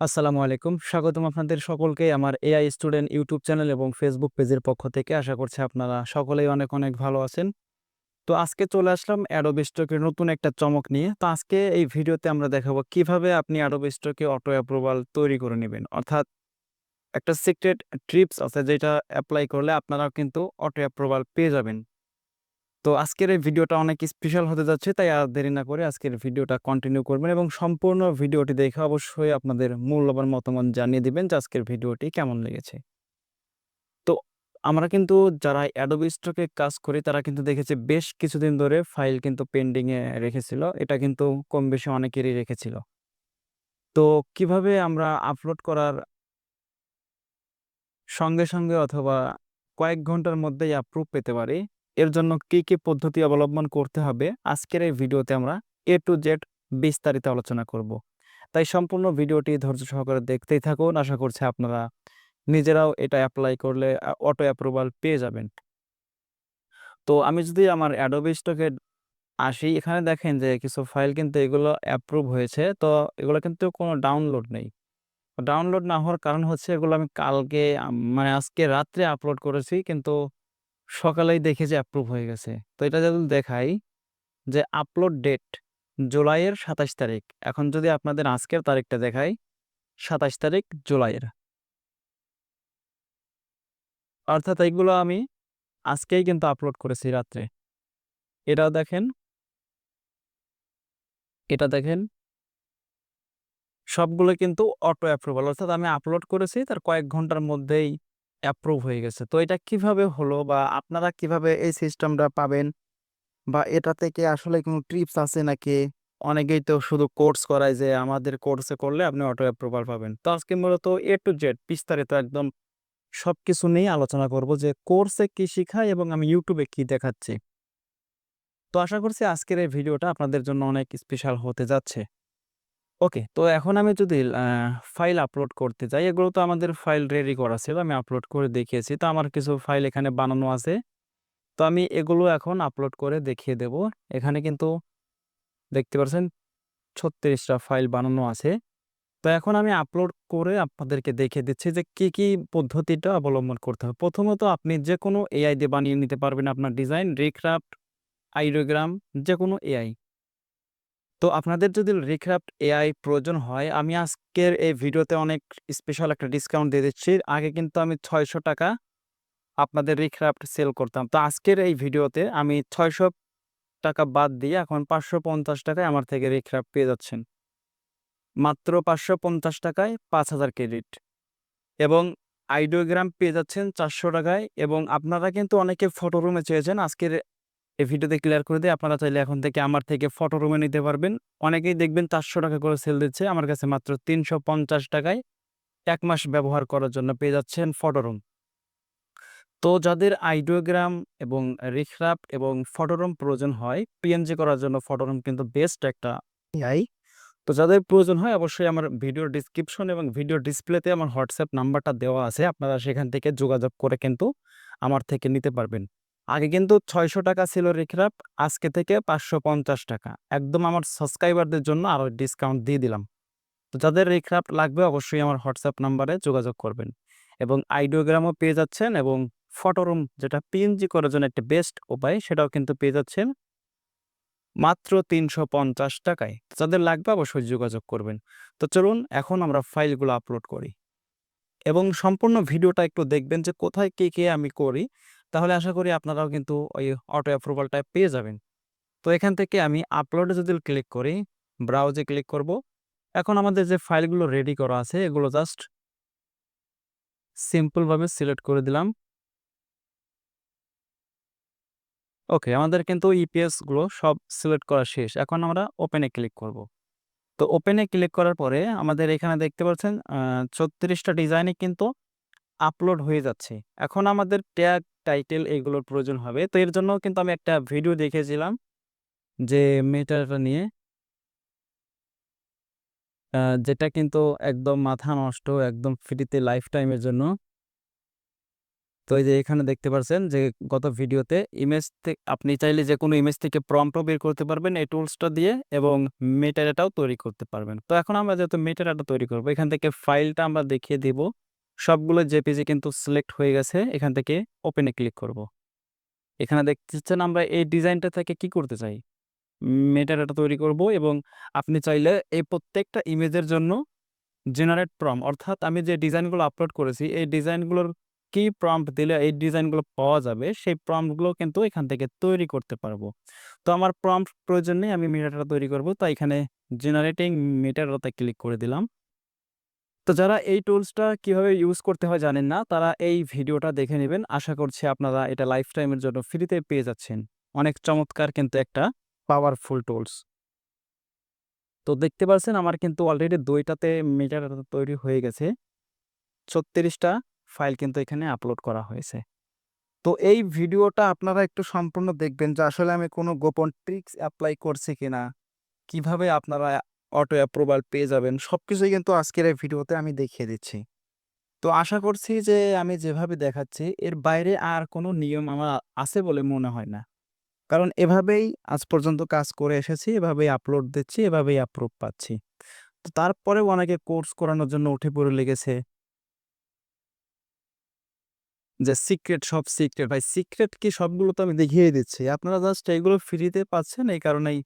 আসসালামু আলাইকুম। স্বাগতম আপনাদের সকলকে আমার এআই স্টুডেন্ট ইউটিউব চ্যানেল এবং ফেসবুক পেজের পক্ষ থেকে। আশা করছি আপনারা সকলেই অনেক, অনেক ভালো আছেন। তো আজকে চলে আসলাম Stock এর নতুন একটা চমক নিয়ে। তো আজকে এই ভিডিওতে আমরা দেখাবো কীভাবে আপনি Stock এ অটো অ্যাপ্রুভাল তৈরি করে নেবেন অর্থাৎ একটা সিক্রেট ট্রিপস আছে যেটা অ্যাপ্লাই করলে আপনারাও কিন্তু অটো অ্যাপ্রুভাল পেয়ে যাবেন। তো আজকের এই ভিডিওটা অনেক স্পেশাল হতে যাচ্ছে তাই আর দেরি না করে আজকের ভিডিওটা কন্টিনিউ করবেন এবং সম্পূর্ণ ভিডিওটি দেখে অবশ্যই আপনাদের মূল্যবান মতামত জানিয়ে দিবেন যে আজকের ভিডিওটি কেমন লেগেছে। তো আমরা কিন্তু যারা Stock এ কাজ করি তারা কিন্তু দেখেছি বেশ কিছুদিন ধরে ফাইল কিন্তু পেন্ডিংয়ে রেখেছিল। এটা কিন্তু কম বেশি অনেকেরই রেখেছিল। তো কীভাবে আমরা আপলোড করার সঙ্গে, সঙ্গে অথবা কয়েক ঘণ্টার মধ্যেই অ্যাপ্রুভ পেতে পারি, এর জন্য কি, কি পদ্ধতি অবলম্বন করতে হবে আজকের এই ভিডিওতে আমরা এ টু জেড বিস্তারিত আলোচনা করব। তাই সম্পূর্ণ ভিডিওটি ধৈর্য সহকারে দেখতেই থাকুন। আশা করছি আপনারা নিজেরাও এটা এপ্লাই করলে অটো অ্যাপ্রুভাল পেয়ে যাবেন। তো আমি যদি আমার Stock এ আসি, এখানে দেখেন যে কিছু ফাইল কিন্তু এগুলো অ্যাপ্রুভ হয়েছে। তো এগুলো কিন্তু কোনো ডাউনলোড নেই। ডাউনলোড না হওয়ার কারণ হচ্ছে এগুলো আমি কালকে মানে আজকে রাত্রে আপলোড করেছি কিন্তু সকালেই দেখে যে অ্যাপ্রুভ হয়ে গেছে। তো এটা যদি দেখাই যে আপলোড ডেট জুলাইয়ের ২৭ তারিখ। এখন যদি আপনাদের আজকের তারিখটা দেখাই ২৭ তারিখ জুলাইয়ের। অর্থাৎ এইগুলো আমি আজকেই কিন্তু আপলোড করেছি রাত্রে। এটাও দেখেন। এটা দেখেন। সবগুলো কিন্তু অটো অ্যাপ্রুভাল অর্থাৎ আমি আপলোড করেছি, তার কয়েক ঘণ্টার মধ্যেই অ্যাপ্রুভ হয়ে গেছে। তো এটা কীভাবে হলো বা আপনারা কীভাবে এই সিস্টেমটা পাবেন বা এটা থেকে আসলে কোনো ট্রিপস আছে নাকি? অনেকেই তো শুধু কোর্স করায় যে আমাদের কোর্সে করলে আপনি অটো অ্যাপ্রুভাল পাবেন। তো আজকে মূলত এ টু জেড বিস্তারিত একদম সবকিছু নিয়ে আলোচনা করব যে কোর্সে কি শিখাই এবং আমি ইউটিউবে কি দেখাচ্ছি। তো আশা করছি আজকের এই ভিডিওটা আপনাদের জন্য অনেক স্পেশাল হতে যাচ্ছে। ওকে, তো এখন আমি যদি ফাইল আপলোড করতে যাই, এগুলো তো আমাদের ফাইল রেডি করা ছিল। আমি আপলোড করে দেখিয়েছি। তো আমার কিছু ফাইল এখানে বানানো আছে। তো আমি এগুলো এখন আপলোড করে দেখিয়ে দেব। এখানে কিন্তু দেখতে পাচ্ছেন ৩৬ টা ফাইল বানানো আছে। তো এখন আমি আপলোড করে আপনাদেরকে দেখিয়ে দিচ্ছি যে কি, কি পদ্ধতিটা অবলম্বন করতে হবে। প্রথমত আপনি যেকোনো এআই দিয়ে বানিয়ে নিতে পারবেন আপনার ডিজাইন, রিক্রাফ্ট রিক্রাফট, যে কোনো এআই। তো আপনাদের যদি রিক্রাফট এআই প্রয়োজন হয়, আমি আজকের এই ভিডিওতে অনেক স্পেশাল একটা ডিসকাউন্ট দিয়ে দিচ্ছি। আগে কিন্তু আমি ৳৬০০ আপনাদের রিক্রাফট সেল করতাম। তো আজকের এই ভিডিওতে আমি ৳৬০০ বাদ দিয়ে এখন ৳৫৫০ আমার থেকে রিক্রাফট পেয়ে যাচ্ছেন। মাত্র পাঁচশো পঞ্চাশ টাকায় পাঁচ হাজার ক্রেডিট এবং আইডিওগ্রাম পেয়ে যাচ্ছেন চারশো টাকায় এবং আপনারা কিন্তু অনেকে ফটো রুমে চেয়েছেন। আজকের এই ভিডিওতে ক্লিয়ার করে দেই। আপনারা চাইলে এখন থেকে আমার থেকে ফটো রুমে নিতে পারবেন। অনেকেই দেখবেন ৳৪০০ করে সেল দিচ্ছে। আমার কাছে মাত্র ৳৩৫০ য় ১ মাস ব্যবহার করার জন্য পেয়ে যাচ্ছেন ফটো রুম। তো যাদের আইডিওগ্রাম এবং রিক্রাফট এবং ফটো রুম প্রয়োজন হয়, পিএনজি করার জন্য ফটো রুম কিন্তু বেস্ট একটা এআই। তো যাদের প্রয়োজন হয় অবশ্যই আমার ভিডিও ডিসক্রিপশন এবং ভিডিও ডিসপ্লেতে আমার হোয়াটসঅ্যাপ নাম্বারটা দেওয়া আছে। আপনারা সেখান থেকে যোগাযোগ করে কিন্তু আমার থেকে নিতে পারবেন। আগে কিন্তু ৳৬০০ ছিল রিক্রাফট, আজকে থেকে ৳৫৫০ একদম আমার সাবস্ক্রাইবারদের জন্য আরও ডিসকাউন্ট দিয়ে দিলাম। তো যাদের রিক্রাফট লাগবে অবশ্যই আমার হোয়াটসঅ্যাপ নাম্বারে যোগাযোগ করবেন এবং আইডিওগ্রামও পেয়ে যাচ্ছেন এবং ফটো রুম যেটা পিএনজি করার জন্য একটা বেস্ট উপায় সেটাও কিন্তু পেয়ে যাচ্ছেন মাত্র ৳৩৫০ য়। যাদের লাগবে অবশ্যই যোগাযোগ করবেন। তো চলুন এখন আমরা ফাইলগুলো আপলোড করি এবং সম্পূর্ণ ভিডিওটা একটু দেখবেন যে কোথায় কি, কি আমি করি। তাহলে আশা করি আপনারাও কিন্তু ওই অটো অ্যাপ্রুভালটা পেয়ে যাবেন। তো এখান থেকে আমি আপলোডে যদি ক্লিক করি, ব্রাউজে ক্লিক করব। এখন আমাদের যে ফাইলগুলো রেডি করা আছে এগুলো জাস্ট সিম্পল ভাবে সিলেক্ট করে দিলাম। ওকে, আমাদের কিন্তু ইপিএসগুলো সব সিলেক্ট করা শেষ। এখন আমরা ওপেন ক্লিক করব। তো ওপেন ক্লিক করার পরে আমাদের এখানে দেখতে পাচ্ছেন আ ৩৬ টা কিন্তু আপলোড হয়ে যাচ্ছে। এখন আমাদের ট্যাগ, টাইটেল এগুলোর প্রয়োজন হবে। তো এর জন্য কিন্তু আমি একটা ভিডিও দেখেছিলাম যে মেটাটা নিয়ে। যেটা কিন্তু একদম মাথা নষ্ট, একদম ফ্রিতে লাইফ টাইমের জন্য। তো এই যে এখানে দেখতে পাচ্ছেন যে গত ভিডিওতে ইমেজ থেকে আপনি চাইলে যে কোনো ইমেজ থেকে প্রম্পটও বের করতে পারবেন এই টুলসটা দিয়ে এবং মেটাডাটাও তৈরি করতে পারবেন তো এখন আমরা যেহেতু মেটাডাটা তৈরি করব এখান থেকে ফাইলটা আমরা দেখিয়ে দিব সবগুলো জেপিজি কিন্তু সিলেক্ট হয়ে গেছে, এখান থেকে ওপেনে ক্লিক করব। এখানে দেখতেছেন আমরা এই ডিজাইনটা থেকে কি করতে চাই? মেটাডাটা তৈরি করব এবং আপনি চাইলে এই প্রত্যেকটা ইমেজের জন্য জেনারেট প্রম অর্থাৎ আমি যে ডিজাইনগুলো আপলোড করেছি, এই ডিজাইনগুলোর কি প্রম্পট দিলে এই ডিজাইনগুলো পাওয়া যাবে, সেই প্রম্পটগুলো কিন্তু এখান থেকে তৈরি করতে পারব। তো আমার প্রম্পট প্রয়োজন নেই, আমি মিটারটা তৈরি করব তো এখানে জেনারেটিং মিটারতে ক্লিক করে দিলাম। তো যারা এই টুলসটা কীভাবে ইউজ করতে হয় জানেন না, তারা এই ভিডিওটা দেখে নেবেন। আশা করছি আপনারা এটা লাইফ টাইমের জন্য ফ্রিতে পেয়ে যাচ্ছেন। অনেক চমৎকার কিন্তু একটা পাওয়ারফুল টুলস তো দেখতে পাচ্ছেন আমার কিন্তু অলরেডি দুইটাতে মিটার তৈরি হয়ে গেছে। ছত্রিশটা ফাইল কিন্তু এখানে আপলোড করা হয়েছে। তো এই ভিডিওটা আপনারা একটু সম্পূর্ণ দেখবেন যে আসলে আমি কোনো গোপন ট্রিক্স অ্যাপ্লাই করছি কিনা, কীভাবে আপনারা অটো অ্যাপ্রুভাল পেয়ে যাবেন সব কিছুই কিন্তু আজকের এই ভিডিওতে আমি দেখিয়ে দিচ্ছি। তো আশা করছি যে আমি যেভাবে দেখাচ্ছি, এর বাইরে আর কোনো নিয়ম আমার আছে বলে মনে হয় না। কারণ এভাবেই আজ পর্যন্ত কাজ করে এসেছি, এভাবেই আপলোড দিচ্ছি, এভাবেই অ্যাপ্রুভ পাচ্ছি। তো তারপরেও অনেকে কোর্স করানোর জন্য উঠে পড়ে লেগেছে। যে সিক্রেট সব সিক্রেট ভাই সিক্রেট কি সবগুলো তো আমি দেখিয়ে দিচ্ছি। আপনারা জাস্ট এইগুলো ফ্রিতে পাচ্ছেন, এই কারণেই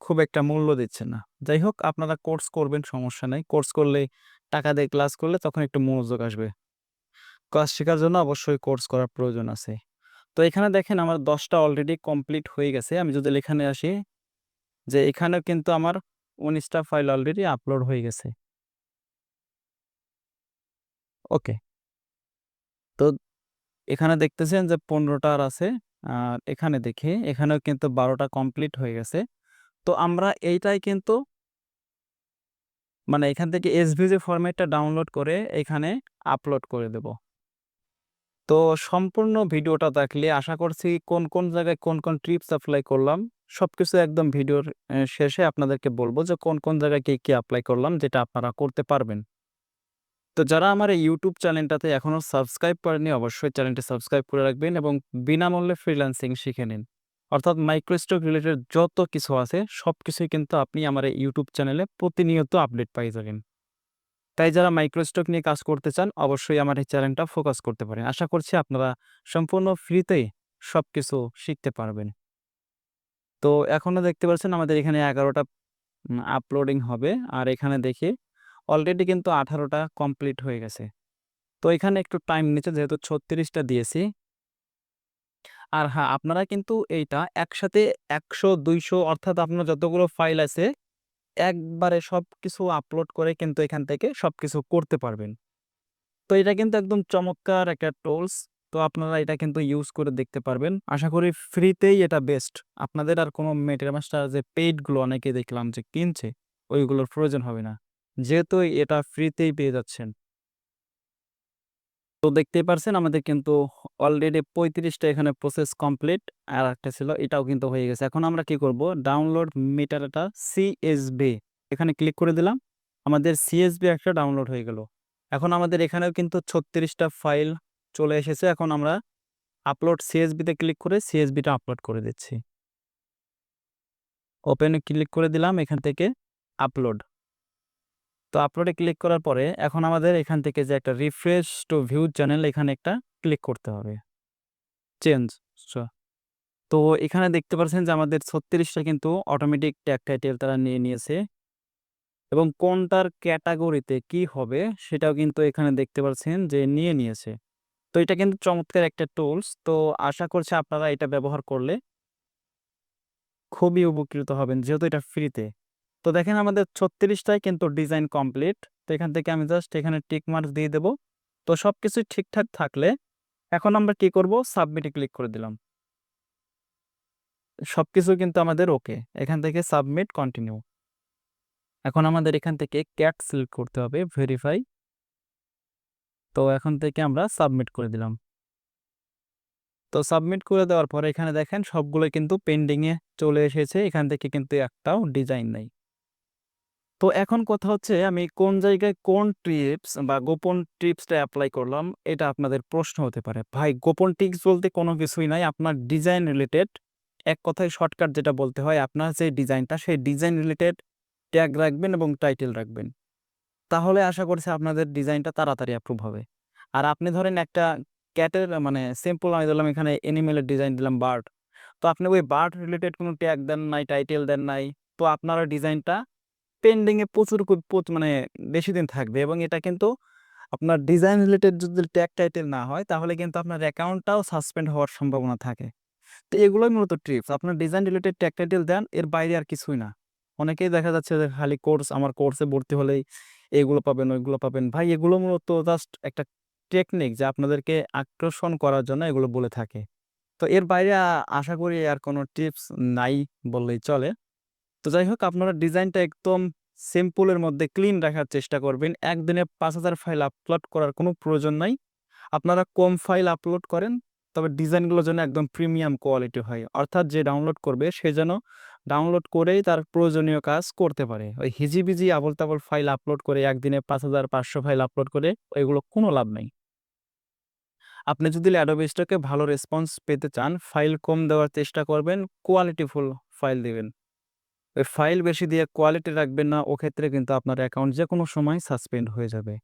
খুব একটা মূল্য দিচ্ছেন না। যাই হোক আপনারা কোর্স করবেন, সমস্যা নাই। কোর্স করলে টাকা দিয়ে ক্লাস করলে তখন একটু মনোযোগ আসবে। কাজ শেখার জন্য অবশ্যই কোর্স করার প্রয়োজন আছে। তো এখানে দেখেন আমার দশটা অলরেডি কমপ্লিট হয়ে গেছে। আমি যদি এখানে আসি যে এখানেও কিন্তু আমার উনিশটা ফাইল অলরেডি আপলোড হয়ে গেছে। ওকে। তো এখানে দেখতেছেন যে পনেরোটার আছে। আর এখানে দেখি, এখানেও কিন্তু বারোটা কমপ্লিট হয়ে গেছে। তো আমরা এইটাই কিন্তু মানে এখান থেকে এসভিজি ফরম্যাটটা ডাউনলোড করে এখানে আপলোড করে দেব। তো সম্পূর্ণ ভিডিওটা দেখলে আশা করছি কোন কোন জায়গায় কোন কোন ট্রিপস অ্যাপ্লাই করলাম সব কিছু একদম ভিডিওর শেষে আপনাদেরকে বলব যে কোন কোন জায়গায় কী কী অ্যাপ্লাই করলাম যেটা আপনারা করতে পারবেন। তো যারা আমার এই ইউটিউব চ্যানেলটাতে এখনও সাবস্ক্রাইব করেনি অবশ্যই চ্যানেলটি সাবস্ক্রাইব করে রাখবেন এবং বিনামূল্যে ফ্রিল্যান্সিং শিখে নিন। অর্থাৎ মাইক্রোস্টক রিলেটেড যত কিছু আছে সব কিছুই কিন্তু আপনি আমার এই ইউটিউব চ্যানেলে প্রতিনিয়ত আপডেট পাই যাবেন তাই যারা মাইক্রোস্টক নিয়ে কাজ করতে চান, অবশ্যই আমার এই চ্যানেলটা ফোকাস করতে পারেন। আশা করছি আপনারা সম্পূর্ণ ফ্রিতেই সব কিছু শিখতে পারবেন। তো এখনও দেখতে পাচ্ছেন আমাদের এখানে এগারোটা আপলোডিং হবে। আর এখানে দেখি অলরেডি কিন্তু আঠারোটা কমপ্লিট হয়ে গেছে। তো এখানে একটু টাইম নিচ্ছে যেহেতু ছত্রিশটা দিয়েছি আর হ্যাঁ আপনারা কিন্তু এইটা একসাথে একশো, দুইশো অর্থাৎ আপনার যতগুলো ফাইল আছে, একবারে সব কিছু আপলোড করে কিন্তু এখান থেকে সব কিছু করতে পারবেন। তো এটা কিন্তু একদম চমৎকার একটা টুলস তো আপনারা এটা কিন্তু ইউজ করে দেখতে পারবেন। আশা করি ফ্রিতেই এটা বেস্ট আপনাদের আর কোনো মেটেরিয়াল মাস্টার যে পেইডগুলো অনেকে দেখলাম যে কিনছে, ওইগুলোর প্রয়োজন হবে না। যেহেতু এটা ফ্রিতেই পেয়ে যাচ্ছেন। তো দেখতেই পারছেন আমাদের কিন্তু অলরেডি পঁয়ত্রিশটা এখানে প্রসেস কমপ্লিট আর একটা ছিল, এটাও কিন্তু হয়ে গেছে। এখন আমরা কি করব? ডাউনলোড মিটারটা সিএসবি এখানে ক্লিক করে দিলাম, আমাদের সিএসবি একটা ডাউনলোড হয়ে গেল। এখন আমাদের এখানেও কিন্তু ছত্রিশটা ফাইল চলে এসেছে, এখন আমরা আপলোড সিএসবিতে ক্লিক করে সিএসবিটা আপলোড করে দিচ্ছি। ওপেনে ক্লিক করে দিলাম, এখান থেকে আপলোড তো আপলোডে ক্লিক করার পরে এখন আমাদের এখান থেকে যে একটা রিফ্রেশ টু ভিউ চ্যানেল এখানে একটা ক্লিক করতে হবে। চেঞ্জ তো এখানে দেখতে পাচ্ছেন যে আমাদের ছত্রিশটা কিন্তু অটোমেটিক ট্যাগ টাইটেল তারা নিয়ে নিয়েছে। এবং কোনটার ক্যাটাগরিতে কি হবে সেটাও কিন্তু এখানে দেখতে পাচ্ছেন যে নিয়ে নিয়েছে। তো এটা কিন্তু চমৎকার একটা টুলস তো আশা করছি আপনারা এটা ব্যবহার করলে খুবই উপকৃত হবেন, যেহেতু এটা ফ্রিতে তো দেখেন আমাদের ছত্রিশটায় কিন্তু ডিজাইন কমপ্লিট। তো এখান থেকে আমি জাস্ট এখানে টিক মার্ক দিয়ে দেব। তো সব কিছু ঠিকঠাক থাকলে এখন আমরা কি করব? সাবমিটে ক্লিক করে দিলাম। সব কিছু কিন্তু আমাদের ওকে। এখান থেকে সাবমিট কন্টিনিউ। এখন আমাদের এখান থেকে ক্যাট সিলেক্ট করতে হবে, ভেরিফাই। তো এখন থেকে আমরা সাবমিট করে দিলাম। তো সাবমিট করে দেওয়ার পরে এখানে দেখেন সবগুলো কিন্তু পেন্ডিংয়ে চলে এসেছে। এখান থেকে কিন্তু একটাও ডিজাইন নেই। তো এখন কথা হচ্ছে আমি কোন জায়গায় কোন টিপস বা গোপন টিপসটা অ্যাপ্লাই করলাম এটা আপনাদের প্রশ্ন হতে পারে। ভাই গোপন টিপস বলতে কোনো কিছুই নাই। আপনার ডিজাইন রিলেটেড এক কথায় শর্টকাট যেটা বলতে হয় আপনার যে ডিজাইনটা সেই ডিজাইন রিলেটেড ট্যাগ রাখবেন এবং টাইটেল রাখবেন। তাহলে আশা করছি আপনাদের ডিজাইনটা তাড়াতাড়ি অ্যাপ্রুভ হবে। আর আপনি ধরেন একটা ক্যাটের মানে সিম্পল আমি ধরলাম এখানে অ্যানিমেলের ডিজাইন দিলাম বার্ড। তো আপনি ওই বার্ড রিলেটেড কোনো ট্যাগ দেন নাই, টাইটেল দেন নাই। তো আপনার ডিজাইনটা পেন্ডিং এ প্রচুর মানে বেশিদিন থাকবে এবং এটা কিন্তু আপনার ডিজাইন রিলেটেড যদি ট্যাগ টাইটেল না হয় তাহলে কিন্তু আপনার অ্যাকাউন্টটাও সাসপেন্ড হওয়ার সম্ভাবনা থাকে। তো এগুলোই মূলত ট্রিপস। আপনার ডিজাইন রিলেটেড ট্যাগ টাইটেল দেন, এর বাইরে আর কিছুই না। অনেকেই দেখা যাচ্ছে যে খালি কোর্স আমার কোর্সে ভর্তি হলেই এগুলো পাবেন, ওইগুলো পাবেন। ভাই এগুলো মূলত জাস্ট একটা টেকনিক যা আপনাদেরকে আকর্ষণ করার জন্য এগুলো বলে থাকে। তো এর বাইরে আশা করি আর কোনো টিপস নাই বললেই চলে। তো যাই হোক আপনারা ডিজাইনটা একদম সিম্পলের মধ্যে ক্লিন রাখার চেষ্টা করবেন। একদিনে ৫০০০ ফাইল আপলোড করার কোনো প্রয়োজন নাই। আপনারা কম ফাইল আপলোড করেন, তবে ডিজাইনগুলো যেন একদম প্রিমিয়াম কোয়ালিটি হয়। অর্থাৎ যে ডাউনলোড করবে সে যেন ডাউনলোড করেই তার প্রয়োজনীয় কাজ করতে পারে। ওই হিজিবিজি আবোল-তাবোল ফাইল আপলোড করে একদিনে ৫০০০ ৫০০ ফাইল আপলোড করে এগুলো কোনো লাভ নেই আপনি যদি Stock ভালো রেসপন্স পেতে চান, ফাইল কম দেওয়ার চেষ্টা করবেন, কোয়ালিটিফুল ফাইল দিবেন। ওই ফাইল বেশি দিয়ে কোয়ালিটি রাখবেন না, ওক্ষেত্রে কিন্তু আপনার অ্যাকাউন্ট যেকোনো সময় সাসপেন্ড হয়ে যাবে।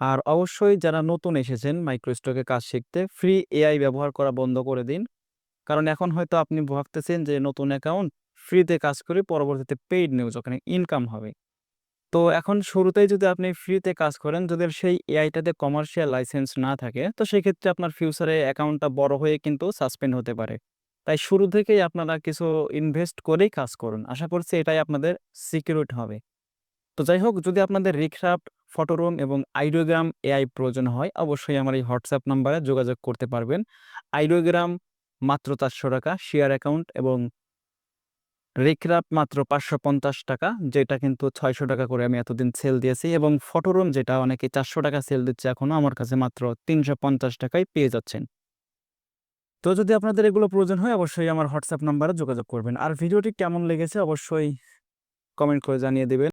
আর অবশ্যই যারা নতুন এসেছেন মাইক্রোস্টক কাজ শিখতে, ফ্রি এআই ব্যবহার করা বন্ধ করে দিন। কারণ এখন হয়তো আপনি ভাবতেছেন যে নতুন অ্যাকাউন্ট ফ্রিতে কাজ করে পরবর্তীতে পেইড নিউজ ওখানে ইনকাম হবে। তো এখন শুরুতেই যদি আপনি ফ্রিতে কাজ করেন, যদি সেই এআইটাতে কমার্শিয়াল লাইসেন্স না থাকে, তো সেক্ষেত্রে আপনার ফিউচারে অ্যাকাউন্টটা বড় হয়ে কিন্তু সাসপেন্ড হতে পারে। তাই শুরু থেকেই আপনারা কিছু ইনভেস্ট করেই কাজ করুন। আশা করছি এটাই আপনাদের সিকিউরিটি হবে। তো যাই হোক যদি আপনাদের রিক্রাফট, ফটোরুম এবং আইডিওগ্রাম এআই প্রয়োজন হয়, অবশ্যই আমার এই হোয়াটসঅ্যাপ নাম্বারে যোগাযোগ করতে পারবেন। আইডিওগ্রাম মাত্র ৳৪০০ শেয়ার অ্যাকাউন্ট এবং রিক্রাফট মাত্র ৳৫৫০ যেটা কিন্তু ৳৬০০ করে আমি এতদিন সেল দিয়েছি এবং ফটোরুম যেটা অনেকে ৳৪০০ সেল দিচ্ছে এখনও আমার কাছে মাত্র তিনশো পঞ্চাশ টাকায় পেয়ে যাচ্ছেন। তো যদি আপনাদের এগুলো প্রয়োজন হয়, অবশ্যই আমার হোয়াটসঅ্যাপ নাম্বারে যোগাযোগ করবেন। আর ভিডিওটি কেমন লেগেছে, অবশ্যই কমেন্ট করে জানিয়ে দিবেন।